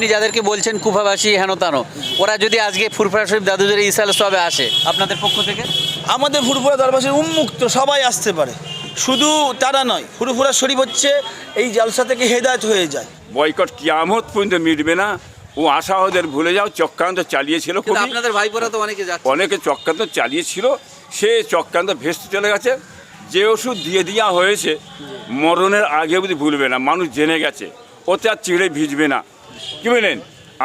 আপনি যাদেরকে বলছেন কুফাবাসী হেন তানো ওরা যদি আজকে ফুরফুরা শরীফ দাদুদের ইসাল সবে আসে আপনাদের পক্ষ থেকে? আমাদের ফুরফুরা দরবাসের উন্মুক্ত সবাই আসতে পারে। শুধু তারা নয় ফুরফুরা শরীফ হচ্ছে এই জালসা থেকে হেদায়ত হয়ে যায়। বয়কট কি কিয়ামত পর্যন্ত মিটবে না। ও আশা ওদের ভুলে যাও চক্রান্ত চালিয়েছিল আপনাদের ভাইপোরা তো অনেকে যাচ্ছে। অনেকে চক্রান্ত চালিয়েছিল সে চক্রান্ত ভেস্তে চলে গেছে। যে ওষুধ দিয়ে দেওয়া হয়েছে মরণের আগে অবধি ভুলবে না মানুষ জেনে গেছে। ওতে আর চিড়ে ভিজবে না। কি বলেন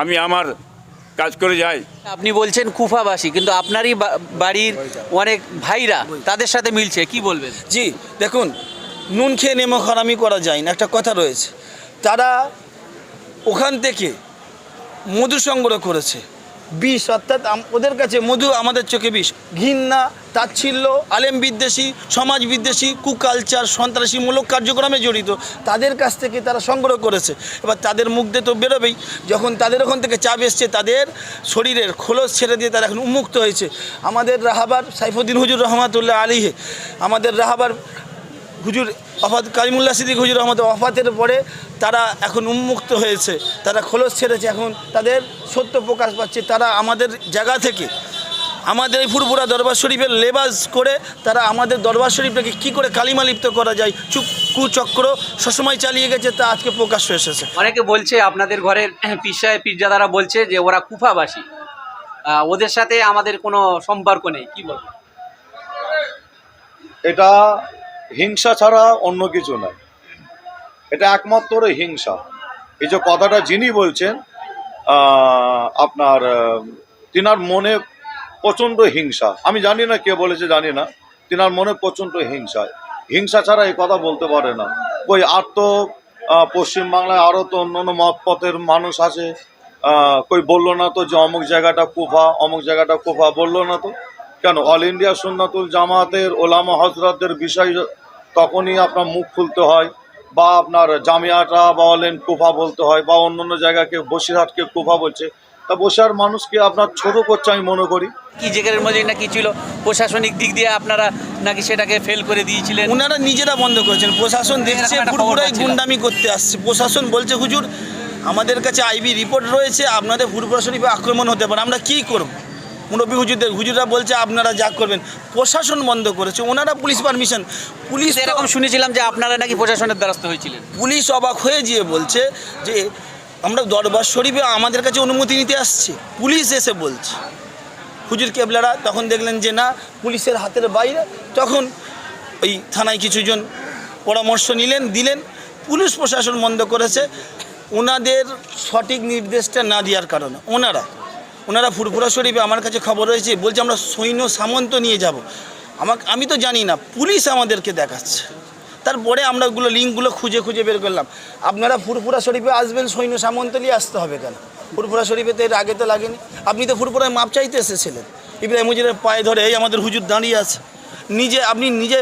আমি আমার কাজ করে যাই। আপনি বলছেন কুফাবাসী কিন্তু আপনারই বাড়ির অনেক ভাইরা তাদের সাথে মিলছে কি বলবেন? জি দেখুন নুন খেয়ে নেমো খারামি করা যায় না একটা কথা রয়েছে। তারা ওখান থেকে মধু সংগ্রহ করেছে। বিষ, অর্থাৎ ওদের কাছে মধু, আমাদের চোখে বিষ। ঘৃণা, তাচ্ছিল্য, আলেম বিদ্বেষী, সমাজ বিদ্বেষী, কুকালচার সন্ত্রাসীমূলক কার্যক্রমে জড়িত, তাদের কাছ থেকে তারা সংগ্রহ করেছে। এবার তাদের মুখ দিয়ে তো বেরোবেই। যখন তাদের ওখান থেকে চাপ এসছে, তাদের শরীরের খোলস ছেড়ে দিয়ে তারা এখন উন্মুক্ত হয়েছে। আমাদের রাহাবার সাইফুদ্দিন হুজুর রহমাতুল্লাহ আলীহে আমাদের রাহাবার হুজুর অফাত কালিমুল্লা সিদ্দিক হুজুর রহমত অফাতের পরে তারা এখন উন্মুক্ত হয়েছে। তারা খোলস ছেড়েছে। এখন তাদের সত্য প্রকাশ পাচ্ছে। তারা আমাদের জায়গা থেকে আমাদের এই ফুরপুরা দরবার শরীফের লেবাস করে তারা আমাদের দরবার শরীফটাকে কী করে কালিমা লিপ্ত করা যায় চুপ কুচক্র সবসময় চালিয়ে গেছে তা আজকে প্রকাশ হয়ে এসেছে। অনেকে বলছে আপনাদের ঘরের পিসায় পিরজাদারা বলছে যে ওরা কুফাবাসী। ওদের সাথে আমাদের কোনো সম্পর্ক নেই। কি বলব এটা হিংসা ছাড়া অন্য কিছু নয় এটা একমাত্র হিংসা। এই যে কথাটা যিনি বলছেন আপনার তিনার মনে প্রচণ্ড হিংসা। আমি জানি না কে বলেছে, জানি না। তিনার মনে প্রচণ্ড হিংসা। হিংসা ছাড়া এই কথা বলতে পারে না। কই আর তো পশ্চিমবাংলায় আরও তো অন্য অন্য পথের মানুষ আছে। কই বলল না তো যে অমুক জায়গাটা কুফা, অমুক জায়গাটা কুফা, বলল না তো। কেন? অল ইন্ডিয়া সুন্নাতুল জামাতের ওলামা হজরতদের বিষয় তখনই আপনার মুখ খুলতে হয় বা আপনার জামিয়াটা বা বলেন কুফা বলতে হয় বা অন্যান্য জায়গাকে বসিরহাটকে কুফা বলছে। তা বসিরহাট মানুষকে আপনার ছোট করছে আমি মনে করি। কি জেকের মধ্যে নাকি ছিল? প্রশাসনিক দিক দিয়ে আপনারা নাকি সেটাকে ফেল করে দিয়েছিলেন? ওনারা নিজেরা বন্ধ করেছেন। প্রশাসন দেখছে ফুরপুরায় গুন্ডামি করতে আসছে। প্রশাসন বলছে হুজুর আমাদের কাছে আইবি রিপোর্ট রয়েছে আপনাদের ফুরপুরা শরীফে আক্রমণ হতে পারে আমরা কী করব? মুরব্বী হুজুরদের হুজুররা বলছে আপনারা যা করবেন। প্রশাসন বন্ধ করেছে। ওনারা পুলিশ পারমিশন। পুলিশ এরকম শুনেছিলাম যে আপনারা নাকি প্রশাসনের দ্বারস্থ হয়েছিলেন। পুলিশ অবাক হয়ে গিয়ে বলছে যে আমরা দরবার শরীফে আমাদের কাছে অনুমতি নিতে আসছে। পুলিশ এসে বলছে। হুজুর কেবলারা তখন দেখলেন যে না পুলিশের হাতের বাইরে। তখন ওই থানায় কিছুজন পরামর্শ নিলেন দিলেন। পুলিশ প্রশাসন বন্ধ করেছে। ওনাদের সঠিক নির্দেশটা না দেওয়ার কারণে ওনারা ওনারা ফুরফুরা শরীফে আমার কাছে খবর রয়েছে, বলছে আমরা সৈন্য সামন্ত নিয়ে যাব। আমাকে, আমি তো জানি না, পুলিশ আমাদেরকে দেখাচ্ছে। তারপরে আমরা ওগুলো লিঙ্কগুলো খুঁজে খুঁজে বের করলাম। আপনারা ফুরফুরা শরীফে আসবেন, সৈন্য সামন্ত নিয়ে আসতে হবে কেন? ফুরফুরা শরীফে তো এর আগে তো লাগেনি। আপনি তো ফুরফুরায় মাপ চাইতে এসেছিলেন। ইব্রাহিম হুজুরের পায়ে ধরে এই আমাদের হুজুর দাঁড়িয়ে আছে। নিজে, আপনি নিজে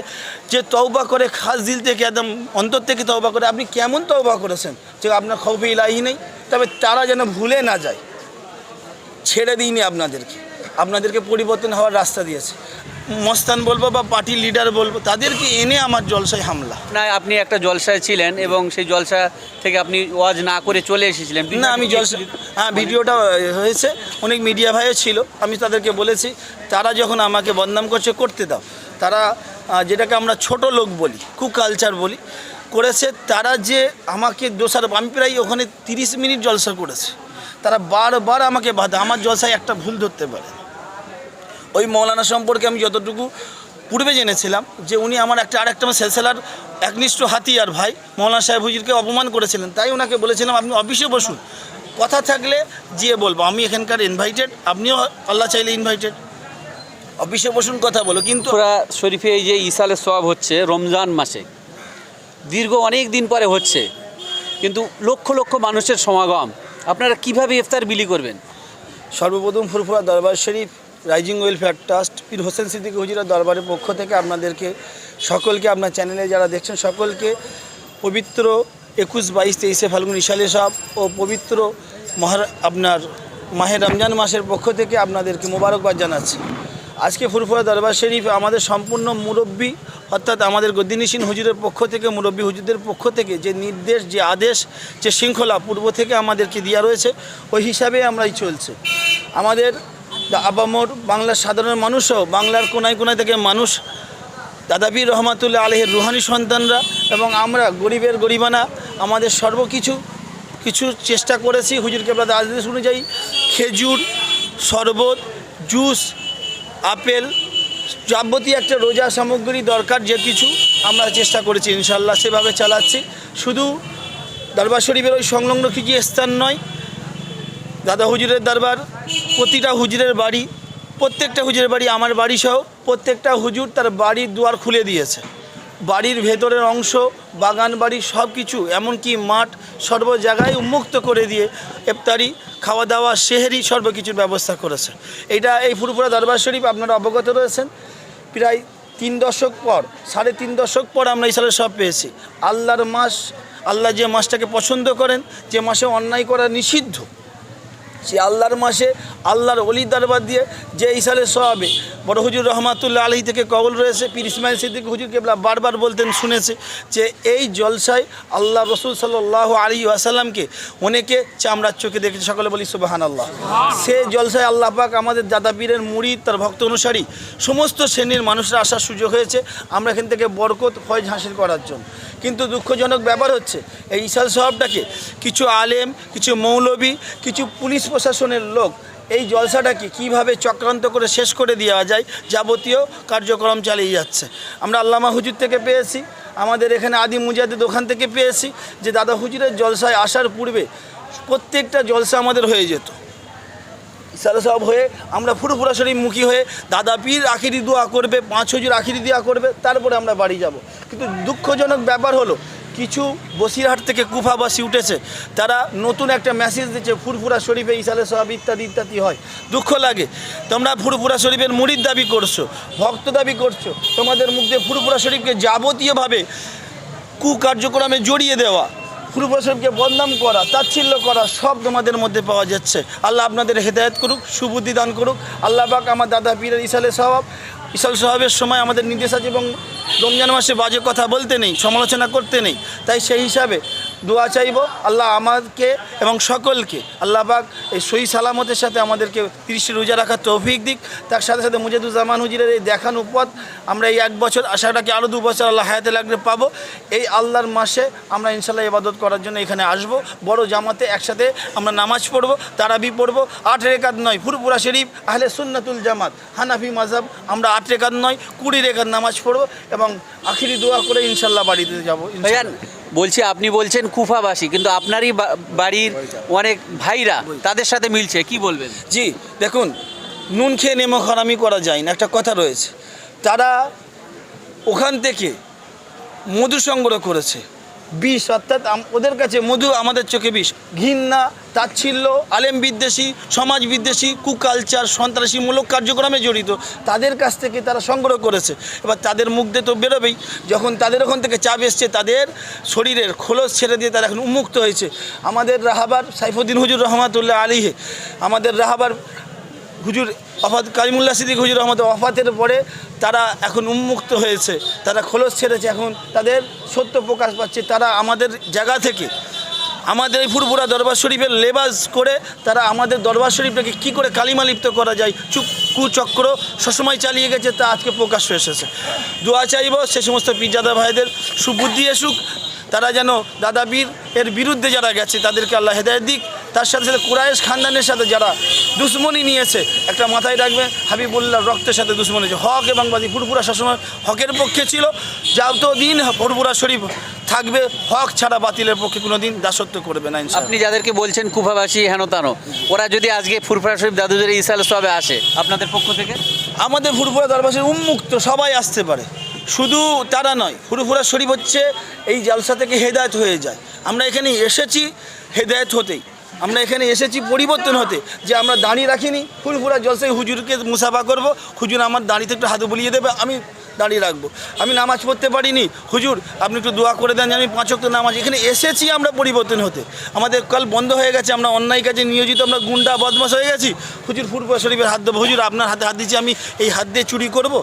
যে তওবা করে খাস দিল থেকে, একদম অন্তর থেকে তওবা করে, আপনি কেমন তওবা করেছেন? যে আপনার খৌফে ইলাহি নেই, তবে তারা যেন ভুলে না যায়। ছেড়ে দিইনি আপনাদেরকে। আপনাদেরকে পরিবর্তন হওয়ার রাস্তা দিয়েছে। মস্তান বলব বা পার্টির লিডার বলব তাদেরকে এনে আমার জলসায় হামলা। না আপনি একটা জলসায় ছিলেন এবং সেই জলসা থেকে আপনি ওয়াজ না করে চলে এসেছিলেন। না আমি জলসা হ্যাঁ ভিডিওটা হয়েছে। অনেক মিডিয়া ভাইও ছিল। আমি তাদেরকে বলেছি তারা যখন আমাকে বদনাম করছে করতে দাও। তারা যেটাকে আমরা ছোট লোক বলি কুকালচার বলি করেছে। তারা যে আমাকে দোষারোপ আমি প্রায় ওখানে তিরিশ মিনিট জলসা করেছে। তারা বারবার আমাকে বাধা, আমার জলসায় একটা ভুল ধরতে পারে। ওই মৌলানা সম্পর্কে আমি যতটুকু পূর্বে জেনেছিলাম যে উনি আমার একটা, আরেকটা আমার সেলসেলার একনিষ্ঠ হাতিয়ার ভাই, মৌলানা সাহেব হুজুরকে অপমান করেছিলেন। তাই ওনাকে বলেছিলাম, আপনি অফিসে বসুন। কথা থাকলে গিয়ে বলব, আমি এখানকার ইনভাইটেড আপনিও আল্লাহ চাইলে ইনভাইটেড অফিসে বসুন, কথা বলো। কিন্তু শরীফে এই যে ইসালের সব হচ্ছে রমজান মাসে, দীর্ঘ অনেক দিন পরে হচ্ছে, কিন্তু লক্ষ লক্ষ মানুষের সমাগম। আপনারা কীভাবে ইফতার বিলি করবেন? সর্বপ্রথম ফুরফুরা দরবার শরীফ, রাইজিং ওয়েলফেয়ার ট্রাস্ট, পীর হোসেন সিদ্দিক হুজুরের দরবারের পক্ষ থেকে আপনাদেরকে সকলকে, আপনার চ্যানেলে যারা দেখছেন সকলকে, পবিত্র একুশ বাইশ তেইশে ফাল্গুন ইশালে সাহ ও পবিত্র মহার, আপনার মাহে রমজান মাসের পক্ষ থেকে আপনাদেরকে মোবারকবাদ জানাচ্ছি। আজকে ফুরফুরা দরবার শরীফ আমাদের সম্পূর্ণ মুরব্বী অর্থাৎ আমাদের গদ্দিনিসীন হুজুরের পক্ষ থেকে, মুরব্বী হুজুরদের পক্ষ থেকে যে নির্দেশ, যে আদেশ, যে শৃঙ্খলা পূর্ব থেকে আমাদেরকে দেওয়া রয়েছে, ওই হিসাবে আমরাই চলছে। আমাদের আবামর বাংলার সাধারণ মানুষও, বাংলার কোনায় কোনায় থেকে মানুষ দাদাবীর রহমাতুল্লাহ আলহের রুহানি সন্তানরা এবং আমরা গরিবের গরিবানা, আমাদের সর্বকিছু, কিছু চেষ্টা করেছি হুজুর কেবলাদের আদেশ অনুযায়ী খেজুর, শরবত, জুস, আপেল যাবতীয় একটা রোজা সামগ্রী দরকার, যে কিছু আমরা চেষ্টা করেছি ইনশাল্লাহ সেভাবে চালাচ্ছি। শুধু দরবার শরীফের ওই সংলগ্ন কিছু স্থান নয়, দাদা হুজুরের দরবার, প্রতিটা হুজুরের বাড়ি, প্রত্যেকটা হুজুরের বাড়ি, আমার বাড়ি সহ প্রত্যেকটা হুজুর তার বাড়ির দুয়ার খুলে দিয়েছে। বাড়ির ভেতরের অংশ, বাগান বাড়ি সব কিছু এমনকি মাঠ সর্ব জায়গায় উন্মুক্ত করে দিয়ে ইফতারি খাওয়া দাওয়া সেহেরি সর্ব কিছুর ব্যবস্থা করেছে। এটা এই ফুরপুরা দরবার শরীফ আপনারা অবগত রয়েছেন। প্রায় তিন দশক পর, সাড়ে তিন দশক পর আমরা এই সালের সব পেয়েছি। আল্লাহর মাস, আল্লাহ যে মাসটাকে পছন্দ করেন, যে মাসে অন্যায় করা নিষিদ্ধ, সে আল্লাহর মাসে আল্লাহর অলি দরবার দিয়ে যে ইসালে সহাবে বড় হুজুর রহমাতুল্লাহ আলী থেকে কবল রয়েছে। পীর ইসমাইল সিদ্দিক হুজুর কেবলা বারবার বলতেন, শুনেছে যে এই জলসায় আল্লাহ রসুল সাল্লাহ আলী আসাল্লামকে অনেকে চামড়ার চোখে দেখেছে। সকলে বলি সুবাহান আল্লাহ সে জলসায় আল্লাহ পাক আমাদের দাদা পীরের মুড়ি তার ভক্ত অনুসারী, সমস্ত শ্রেণির মানুষরা আসার সুযোগ হয়েছে আমরা এখান থেকে বরকত, ফয়জ হাসিল করার জন্য। কিন্তু দুঃখজনক ব্যাপার হচ্ছে, এই ইসাল সাহেবটাকে কিছু আলেম, কিছু মৌলবী, কিছু পুলিশ প্রশাসনের লোক এই জলসাটাকে কীভাবে চক্রান্ত করে শেষ করে দেওয়া যায় যাবতীয় কার্যক্রম চালিয়ে যাচ্ছে। আমরা আল্লামা হুজুর থেকে পেয়েছি, আমাদের এখানে আদি মুজাদের দোকান থেকে পেয়েছি যে দাদা হুজুরের জলসায় আসার পূর্বে প্রত্যেকটা জলসা আমাদের হয়ে যেত। ইসারা সব হয়ে আমরা ফুরফুরা মুখী হয়ে দাদা পীর আখিরি দোয়া করবে, পাঁচ হুজুর আখিরি দোয়া করবে, তারপরে আমরা বাড়ি যাব। কিন্তু দুঃখজনক ব্যাপার হলো কিছু বসিরহাট থেকে কুফাবাসী উঠেছে তারা নতুন একটা মেসেজ দিচ্ছে, ফুরফুরা শরীফে ইসালে সব ইত্যাদি ইত্যাদি হয়। দুঃখ লাগে। তোমরা ফুরফুরা শরীফের মুড়ির দাবি করছ, ভক্ত দাবি করছ, তোমাদের মুখ দিয়ে ফুরফুরা শরীফকে যাবতীয়ভাবে কুকার্যক্রমে জড়িয়ে দেওয়া, ফুরফুরা শরীফকে বদনাম করা, তাচ্ছিল্য করা সব তোমাদের মধ্যে পাওয়া যাচ্ছে। আল্লাহ আপনাদের হেদায়ত করুক, সুবুদ্ধি দান করুক। আল্লাহ পাক আমার দাদা পীরের ইসালে সাহাব ইসাল সাহাবের সময় আমাদের নির্দেশ আছে এবং রমজান মাসে বাজে কথা বলতে নেই, সমালোচনা করতে নেই। তাই সেই হিসাবে দোয়া চাইব, আল্লাহ আমাকে এবং সকলকে, আল্লাহ পাক এই সই সালামতের সাথে আমাদেরকে তিরিশে রোজা রাখার তৌফিক দিক। তার সাথে সাথে মুজাদুজ্জামান হুজিরের এই দেখানো পথ, আমরা এই এক বছর আশাটাকে আরও দু বছর আল্লাহ হায়াতে লাগলে পাবো। এই আল্লাহর মাসে আমরা ইনশাল্লাহ ইবাদত করার জন্য এখানে আসব। বড় জামাতে একসাথে আমরা নামাজ পড়ব, তারাবি পড়ব। আট রেখাত নয় ফুরপুরা শরীফ, আহলে সুন্নাতুল জামাত, হানাফি মাজাব আমরা আট রেখাত নয়, কুড়ি রেখাত নামাজ পড়ব এবং আখিরি দোয়া করে ইনশাল্লাহ বাড়িতে যাব বলছি, আপনি বলছেন কুফাবাসী, কিন্তু আপনারই বাড়ির অনেক ভাইরা তাদের সাথে মিলছে, কি বলবেন? জি, দেখুন, নুন খেয়ে নেমো খারামি করা যায় না, একটা কথা রয়েছে। তারা ওখান থেকে মধু সংগ্রহ করেছে। বিষ, অর্থাৎ ওদের কাছে মধু আমাদের চোখে বিষ। ঘৃণা, তাচ্ছিল্য, আলেম বিদ্বেষী, সমাজ বিদ্বেষী, কুকালচার সন্ত্রাসীমূলক কার্যক্রমে জড়িত, তাদের কাছ থেকে তারা সংগ্রহ করেছে। এবার তাদের মুখ দিয়ে তো বেরোবেই। যখন তাদের ওখান থেকে চাপ এসছে, তাদের শরীরের খোলস ছেড়ে দিয়ে তারা এখন উন্মুক্ত হয়েছে। আমাদের রাহাবার সাইফুদ্দিন হুজুর রহমাতুল্লাহ আলীহে আমাদের রাহাবার হুজুর অফাত কারিমুল্লাহ সিদ্দিক হুজুর রহমত অফাতের পরে তারা এখন উন্মুক্ত হয়েছে, তারা খোলস ছেড়েছে, এখন তাদের সত্য প্রকাশ পাচ্ছে, তারা আমাদের জায়গা থেকে, আমাদের এই ফুরপুরা দরবার শরীফের লেবাস করে তারা আমাদের দরবার শরীফটাকে কী করে কালিমা লিপ্ত করা যায় চুপ কুচক্র সবসময় চালিয়ে গেছে, তা আজকে প্রকাশ হয়ে এসেছে। দোয়া চাইব সে সমস্ত পিজাদা ভাইদের সুবুদ্ধি এসুক তারা যেন দাদা বীর এর বিরুদ্ধে যারা গেছে, তাদেরকে আল্লাহ হেদায়ত দিক। তার সাথে সাথে কুরাইশ খানদানের সাথে যারা দুশ্মনী নিয়েছে একটা মাথায় রাখবে হাবিবুল্লাহ রক্তের সাথে দুশ্মনী আছে হক এবং বাদী ফুরপুরা সবসময় হকের পক্ষে ছিল। যতদিন ফুরপুরা শরীফ থাকবে হক ছাড়া বাতিলের পক্ষে কোনো দিন দাসত্ব করবে না আপনি যাদেরকে বলছেন কুফাবাসী হেন তানো ওরা যদি আজকে ফুরফুরা শরীফ দাদুদের ইসাল সবে আসে আপনাদের পক্ষ থেকে? আমাদের ফুরফুরা দরবাসের উন্মুক্ত সবাই আসতে পারে। শুধু তারা নয় ফুরফুরা শরীফ হচ্ছে এই জালসা থেকে হেদায়ত হয়ে যায়। আমরা এখানে এসেছি হেদায়ত হতেই। আমরা এখানে এসেছি পরিবর্তন হতে, যে আমরা দাঁড়িয়ে রাখিনি ফুরফুরা জলসায় হুজুরকে মুসাফা করব, হুজুর আমার দাঁড়িতে একটু হাত বুলিয়ে দেবে, আমি দাঁড়িয়ে রাখব। আমি নামাজ পড়তে পারিনি, হুজুর আপনি একটু দোয়া করে দেন যে আমি পাঁচ ওয়াক্ত নামাজ, এখানে এসেছি আমরা পরিবর্তন হতে। আমাদের কাল বন্ধ হয়ে গেছে, আমরা অন্যায় কাজে নিয়োজিত, আমরা গুন্ডা বদমাস হয়ে গেছি। হুজুর ফুরফুরা শরীফের হাত দেবো হুজুর আপনার হাতে হাত দিচ্ছি আমি এই হাত দিয়ে চুরি করব,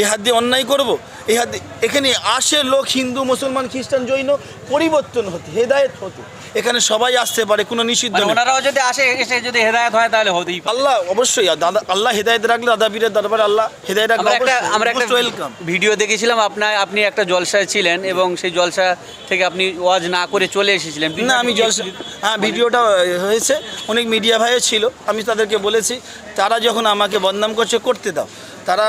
এই হাত দিয়ে অন্যায় করব, এই হাত এখানে আসে লোক হিন্দু, মুসলমান, খ্রিস্টান, জৈন, পরিবর্তন হতে, হেদায়েত হতে। এখানে সবাই আসতে পারে কোনো নিষিদ্ধ মানে ওনারাও যদি আসে এসে যদি হেদায়ত হয় তাহলে হতেই আল্লাহ অবশ্যই। দাদা আল্লাহ হেদায়েত রাখলে দাদা পীরের দরবার আল্লাহ হেদায়েত রাখলে আমরা একটা ওয়েলকাম ভিডিও দেখেছিলাম আপনার আপনি একটা জলসায় ছিলেন এবং সেই জলসা থেকে আপনি ওয়াজ না করে চলে এসেছিলেন। না আমি জলসা হ্যাঁ ভিডিওটা হয়েছে। অনেক মিডিয়া ভাইও ছিল। আমি তাদেরকে বলেছি তারা যখন আমাকে বদনাম করছে করতে দাও। তারা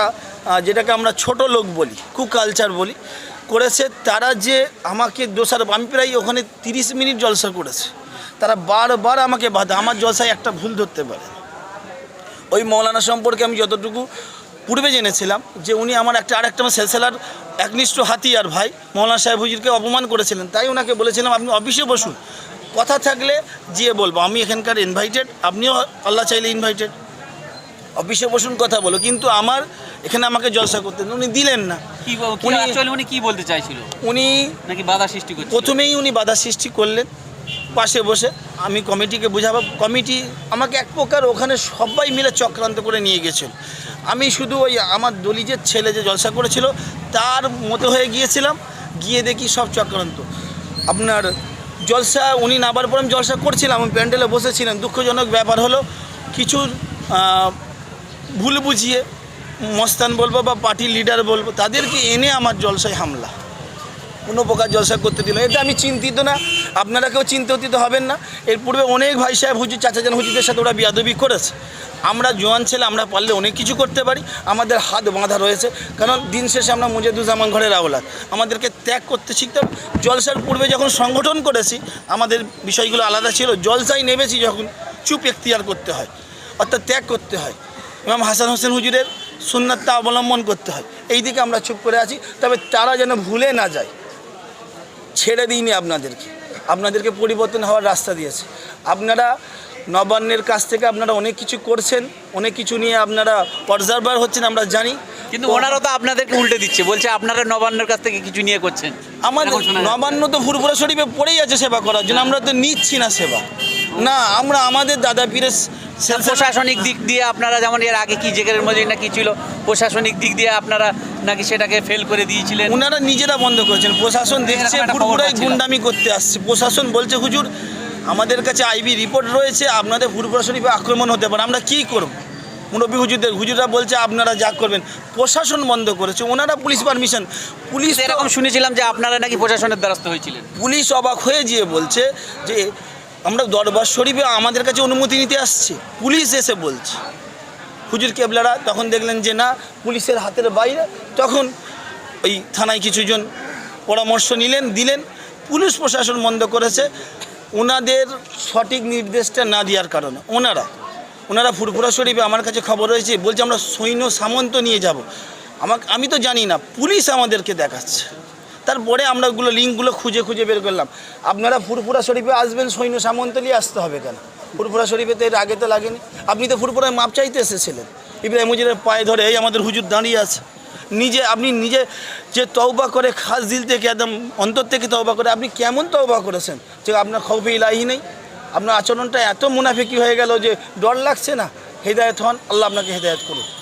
যেটাকে আমরা ছোট লোক বলি কু কালচার বলি করেছে, তারা যে আমাকে দোষারোপ, আমি প্রায় ওখানে তিরিশ মিনিট জলসা করেছে। তারা বারবার আমাকে বাধা, আমার জলসায় একটা ভুল ধরতে পারে। ওই মৌলানা সম্পর্কে আমি যতটুকু পূর্বে জেনেছিলাম, যে উনি আমার একটা, আরেকটা আমার সেলসেলার একনিষ্ঠ হাতিয়ার ভাই, মৌলানা সাহেব হুজুরকে অপমান করেছিলেন। তাই ওনাকে বলেছিলাম, আপনি অফিসে বসুন। কথা থাকলে গিয়ে বলব, আমি এখানকার ইনভাইটেড আপনিও আল্লাহ চাইলে ইনভাইটেড অফিসে বসুন কথা বলো। কিন্তু আমার এখানে আমাকে জলসা করতেন উনি দিলেন না। কি উনি- উনি কি বলতে চাইছিল? উনি নাকি বাধা সৃষ্টি করছে প্রথমেই উনি বাধা সৃষ্টি করলেন। পাশে বসে আমি কমিটিকে বুঝাবো। কমিটি আমাকে এক প্রকার ওখানে সবাই মিলে চক্রান্ত করে নিয়ে গেছিল। আমি শুধু ওই আমার দলিজের ছেলে যে জলসা করেছিল তার মতো হয়ে গিয়েছিলাম। গিয়ে দেখি সব চক্রান্ত। আপনার জলসা উনি নাবার পর আমি জলসা করছিলাম। আমি প্যান্ডেলে বসেছিলাম। দুঃখজনক ব্যাপার হলো কিছু ভুল বুঝিয়ে মস্তান বলব বা পার্টির লিডার বলব, তাদেরকে এনে আমার জলসায় হামলা। কোনো প্রকার জলসা করতে দিল। এটা আমি চিন্তিত না। আপনারা কেউ চিন্তিত হবেন না। এর পূর্বে অনেক ভাই সাহেব হুজুর চাচাজান হুজুরদের সাথে ওরা বিয়াদবি করেছে। আমরা জোয়ান ছেলে, আমরা পারলে অনেক কিছু করতে পারি। আমাদের হাত বাঁধা রয়েছে। কারণ দিন শেষে আমরা মুজেদুজ্জামান ঘরের আওলাদ। আমাদেরকে ত্যাগ করতে শিখতে হবে। জলসার পূর্বে যখন সংগঠন করেছি, আমাদের বিষয়গুলো আলাদা ছিল। জলসায় নেমেছি যখন চুপ এখতিয়ার করতে হয়। অর্থাৎ ত্যাগ করতে হয়। ইমাম হাসান হোসেন হুজুরের সুন্নাতটা অবলম্বন করতে হয়। এই দিকে আমরা চুপ করে আছি তবে তারা যেন ভুলে না যায়। ছেড়ে দিইনি আপনাদেরকে। আপনাদেরকে পরিবর্তন হওয়ার রাস্তা দিয়েছে। আপনারা নবান্নের কাছ থেকে আপনারা অনেক কিছু করছেন অনেক কিছু নিয়ে আপনারা অবজারভার হচ্ছেন আমরা জানি। কিন্তু ওনারা তো আপনাদেরকে উল্টে দিচ্ছে বলছে আপনারা নবান্নের কাছ থেকে কিছু নিয়ে করছেন। আমাদের। নবান্ন তো ফুরপুরা শরীফে পড়েই আছে সেবা করার জন্য আমরা তো নিচ্ছি না সেবা। না আমরা আমাদের দাদা পীরের প্রশাসনিক দিক দিয়ে আপনারা যেমন এর আগে কি জেকের মধ্যে না কি ছিল প্রশাসনিক দিক দিয়ে আপনারা নাকি সেটাকে ফেল করে দিয়েছিলেন? ওনারা নিজেরা বন্ধ করেছেন প্রশাসন দেখছে খবর গুন্ডামি করতে আসছে। প্রশাসন বলছে হুজুর আমাদের কাছে আইবি রিপোর্ট রয়েছে আপনাদের ফুরপুরা শরীফে আক্রমণ হতে পারে আমরা কি করব? মুরব্বী হুজুরদের হুজুররা বলছে আপনারা যা করবেন। প্রশাসন বন্ধ করেছে ওনারা পুলিশ পারমিশন পুলিশ এরকম শুনেছিলাম যে আপনারা নাকি প্রশাসনের দ্বারস্থ হয়েছিলেন। পুলিশ অবাক হয়ে গিয়ে বলছে যে আমরা দরবার শরীফে আমাদের কাছে অনুমতি নিতে আসছে। পুলিশ এসে বলছে। হুজুর কেবলারা তখন দেখলেন যে না, পুলিশের হাতের বাইরে। তখন ওই থানায় কিছুজন পরামর্শ নিলেন, দিলেন। পুলিশ প্রশাসন বন্ধ করেছে। ওনাদের সঠিক নির্দেশটা না দেওয়ার কারণে। ওনারা ওনারা ফুরফুরা শরীফে আমার কাছে খবর রয়েছে, বলছে আমরা সৈন্য সামন্ত নিয়ে যাব। আমাকে, আমি তো জানি না, পুলিশ আমাদেরকে দেখাচ্ছে। তারপরে আমরা ওগুলো লিঙ্কগুলো খুঁজে খুঁজে বের করলাম। আপনারা ফুরফুরা শরীফে আসবেন, সৈন্য সামন্ত নিয়ে আসতে হবে কেন? ফুরফুরা শরীফে তো এর আগে তো লাগেনি। আপনি তো ফুরফুরায় মাপ চাইতে এসেছিলেন। ইব্রাহিম হুজুরের পায়ে ধরে এই আমাদের হুজুর দাঁড়িয়ে আছে। নিজে, আপনি নিজে যে তওবা করে খাস দিল থেকে একদম অন্তর থেকে তওবা করে, আপনি কেমন তওবা করেছেন? যে আপনার খৌফে ইলাহি নেই। আপনার আচরণটা এত মুনাফিকি হয়ে গেল যে ডর লাগছে না? হেদায়ত হন, আল্লাহ আপনাকে হেদায়ত করুন